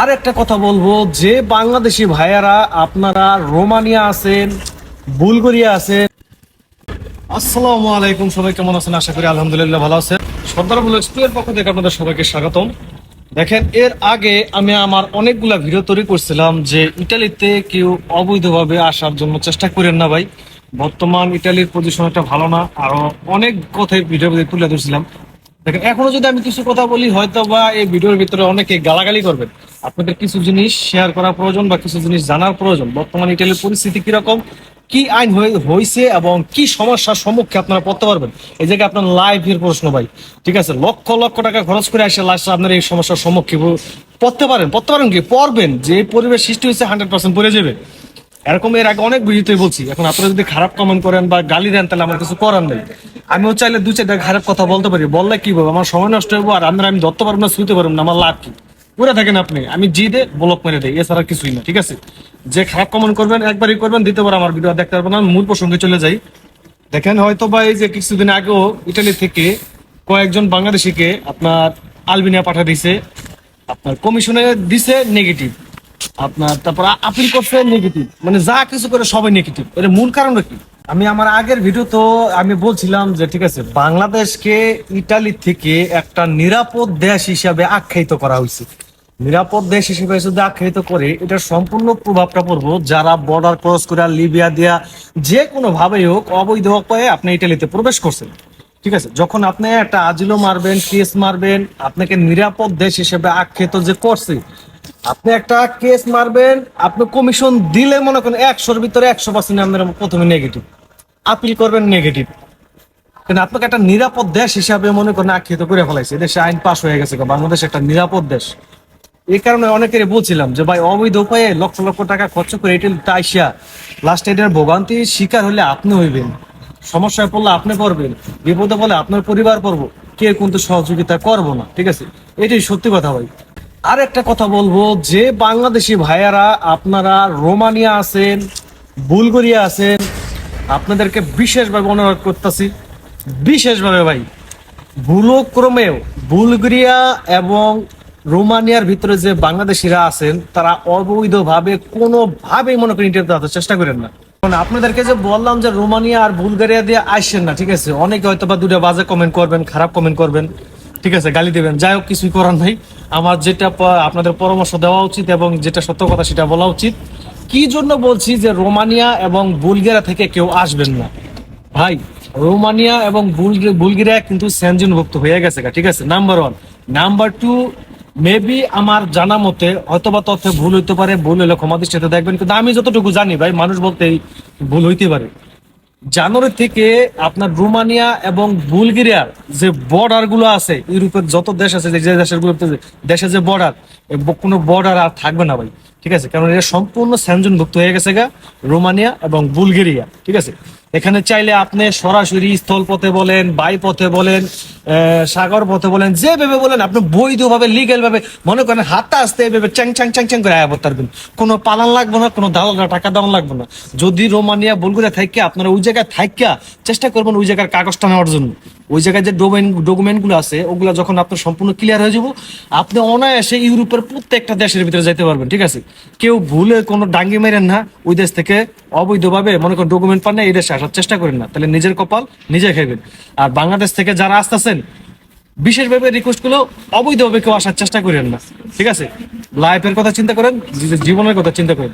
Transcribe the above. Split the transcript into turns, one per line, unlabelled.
আর একটা কথা বলব, যে বাংলাদেশি ভাইয়ারা আপনারা রোমানিয়া আছেন, বুলগরিয়া আছেন। আসসালামু আলাইকুম, সবাই কেমন আছেন? আশা করি আলহামদুলিল্লাহ ভালো আছেন। সর্দার বুল এক্সপ্লোর পক্ষ থেকে আপনাদের সবাইকে স্বাগতম। দেখেন, এর আগে আমি আমার অনেকগুলা ভিডিও তৈরি করছিলাম যে ইটালিতে কেউ অবৈধভাবে আসার জন্য চেষ্টা করেন না ভাই। বর্তমান ইটালির পজিশন একটা ভালো না, আরও অনেক কথাই ভিডিও তুলে ধরছিলাম। দেখেন, এখনও যদি আমি কিছু কথা বলি হয়তো বা এই ভিডিওর ভিতরে অনেকে গালাগালি করবেন। আপনাদের কিছু জিনিস শেয়ার করা প্রয়োজন বা কিছু জিনিস জানার প্রয়োজন। বর্তমান ইটালির পরিস্থিতি কীরকম? কি আইন হয়ে- হয়েছে এবং কি সমস্যার সম্মুখে আপনারা পড়তে পারবেন? এই জায়গায় আপনার লাইফ এর প্রশ্ন ভাই। ঠিক আছে? লক্ষ লক্ষ টাকা খরচ করে আসে লাস্টে আপনার এই সমস্যার সম্মুখীন পড়তে পারেন। পড়তে পারেন কি? পড়বেন। যে পরিবেশ সৃষ্টি হয়েছে হান্ড্রেড পার্সেন্ট পড়ে যাবে। এরকম এর আগে অনেক ভিডিওতে বলছি, এখন আপনারা যদি খারাপ কমেন্ট করেন বা গালি দেন, তাহলে আমার কিছু করার নেই। আমিও চাইলে দু চারটা খারাপ কথা বলতে পারি, বললে কি হবে? আমার সময় নষ্ট হইব আর আপনারা আমি ধরতে পারব না শুতে পারব না, আমার লাভ কি? পুরে থাকেন আপনি, আমি জি দে ব্লক মেরে দেই, এছাড়া কিছুই না, ঠিক আছে? যে খারাপ কমেন্ট করবেন, একবারই করবেন দিতে পারে আমার ভিডিও দেখতে পারবেন না মূল প্রসঙ্গে চলে যাই। দেখেন হয়তো বা এই যে কিছুদিন আগেও ইটালি থেকে কয়েকজন বাংলাদেশিকে আপনার আলবিনিয়া পাঠা দিছে, আপনার কমিশনে দিছে নেগেটিভ আপনার, তারপর আপিল করছে নেগেটিভ মানে যা কিছু করে সবাই নেগেটিভ এর মূল কারণটা কি? আমি আমার আগের ভিডিও তো আমি বলছিলাম যে, ঠিক আছে, বাংলাদেশকে ইটালি থেকে একটা নিরাপদ দেশ হিসাবে আখ্যায়িত করা হয়েছে। নিরাপদ দেশ হিসেবে যদি আখ্যায়িত করে এটার সম্পূর্ণ প্রভাবটা পড়ব যারা বর্ডার ক্রস করে, লিবিয়া দিয়া যে কোনো ভাবেই হোক, অবৈধ উপায়ে আপনি ইটালিতে প্রবেশ করছেন। ঠিক আছে, যখন আপনি একটা আজিলো মারবেন কেস মারবেন, আপনাকে নিরাপদ দেশ হিসেবে আখ্যায়িত যে করছে আপনি একটা কেস মারবেন, আপনি কমিশন দিলে মনে করেন একশোর ভিতরে একশো পার্সেন্ট আপনার প্রথমে নেগেটিভ আপিল করবেন নেগেটিভ কিন্তু আপনাকে একটা নিরাপদ দেশ হিসাবে মনে করেন আখ্যায়িত করে ফেলাইছে। দেশে আইন পাস হয়ে গেছে বাংলাদেশ একটা নিরাপদ দেশ। এই কারণে অনেকেরই বলছিলাম যে, ভাই, অবৈধ উপায়ে লক্ষ লক্ষ টাকা খরচ করে এটি আইসিয়া লাস্ট এটার ভোগান্তি শিকার হলে আপনি হইবেন। সমস্যায় পড়লে আপনি পড়বেন। বিপদে পড়লে আপনার পরিবার পড়ব। কে কিন্তু সহযোগিতা করব না। ঠিক আছে? এটাই সত্যি কথা ভাই। আর একটা কথা বলব, যে বাংলাদেশি ভাইয়ারা, আপনারা রোমানিয়া আছেন, বুলগরিয়া আছেন, আপনাদেরকে বিশেষভাবে অনুরোধ করতেছি, বিশেষভাবে ভাই, ভুলক্রমেও বুলগেরিয়া এবং রোমানিয়ার ভিতরে যে বাংলাদেশিরা আছেন, তারা অবৈধভাবে কোনোভাবেই মনে করেন ইন্টারভিউ দেওয়ার চেষ্টা করেন না। কারণ আপনাদেরকে যে বললাম যে রোমানিয়া আর বুলগেরিয়া দিয়ে আসছেন না, ঠিক আছে? অনেকে হয়তো বা দুটা বাজে কমেন্ট করবেন, খারাপ কমেন্ট করবেন, ঠিক আছে? গালি দেবেন। যাই হোক, কিছুই করার নাই। আমার যেটা আপনাদের পরামর্শ দেওয়া উচিত এবং যেটা সত্য কথা সেটা বলা উচিত। কি জন্য বলছি যে রোমানিয়া এবং বুলগেরিয়া থেকে কেউ আসবেন না? ভাই, রোমানিয়া এবং বুলগে- বুলগেরিয়া কিন্তু স্যানজনভুক্ত হয়ে গেছে ঠিক আছে? Number one number two maybe আমার জানা মতে, হয়তোবা তথ্যে ভুল হইতে পারে, ভুল হলে ক্ষমা দৃষ্টিতে দেখবেন, কিন্তু আমি যতটুকু জানি ভাই, মানুষ বলতেই ভুল হইতে পারে। জানুয়ারি থেকে আপনার রোমানিয়া এবং বুলগেরিয়ার যে বর্ডারগুলো আছে, ইউরোপের যত দেশ আছে, যে দেশেরগুলো দেশে যে বর্ডার কোনো বর্ডার আর থাকবে না ভাই, ঠিক আছে? কারণ এটা সম্পূর্ণ স্যানজনভুক্ত হয়ে গেছে গা, রোমানিয়া এবং বুলগেরিয়া, ঠিক আছে? এখানে চাইলে আপনি সরাসরি স্থল পথে বলেন বাই পথে বলেন সাগর পথে বলেন, যেভাবে বলেন, আপনি বৈধভাবে লিগেল ভাবে মনে করেন হাতে আসতে এভাবে চ্যাং চ্যাং চ্যাং চ্যাং করে আয়া পারবেন কোনো পালান লাগবে না, কোনো দাও টাকা দেওয়ান লাগবে না। যদি রোমানিয়া, বুলগেরিয়া থাইকা, আপনারা ওই জায়গায় থাইকা, চেষ্টা করবেন ওই জায়গার কাগজটা নেওয়ার জন্য। ওই জায়গায় যে ডোমেন ডকুমেন্টগুলো আছে, ওগুলো যখন আপনার সম্পূর্ণ ক্লিয়ার হয়ে যাব, আপনি অনায়াসে ইউরোপের প্রত্যেকটা দেশের ভিতরে যাইতে পারবেন, ঠিক আছে? কেউ ভুলে কোনো ডাঙ্গি মেরেন না, ওই দেশ থেকে অবৈধভাবে মনে করেন ডকুমেন্ট পান না, এই দেশে আসার চেষ্টা করেন না, তাহলে নিজের কপাল নিজে খাইবেন। আর বাংলাদেশ থেকে যারা আসতেছেন বিশেষভাবে রিকোয়েস্টগুলো অবৈধভাবে কেউ আসার চেষ্টা করেন না, ঠিক আছে? লাইফের কথা চিন্তা করেন, জীবনের কথা চিন্তা করেন।